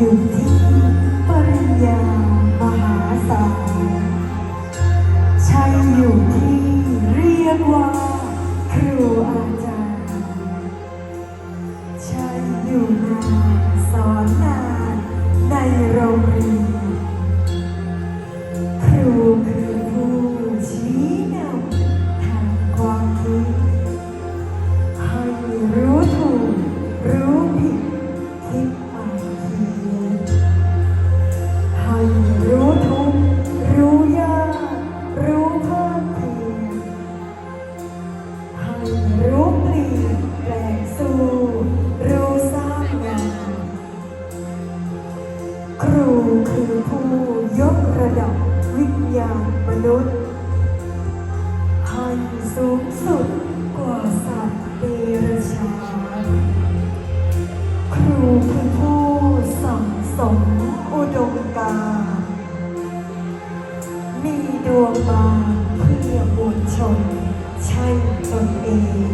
อยู่ที่ปริญญามหาศาลใช่อยู่ที่เรียกว่าครูอาจารย์ แปลงสู้รู้สร้างงานครูคือผู้ยกระดับวิญญาณมนุษย์ ให้สูงสุดกว่าสัตว์เดรัจฉานครูคือผู้สั่งสมอุดมการมีดวงบาเพื่อมวลชนใช่ตนเอง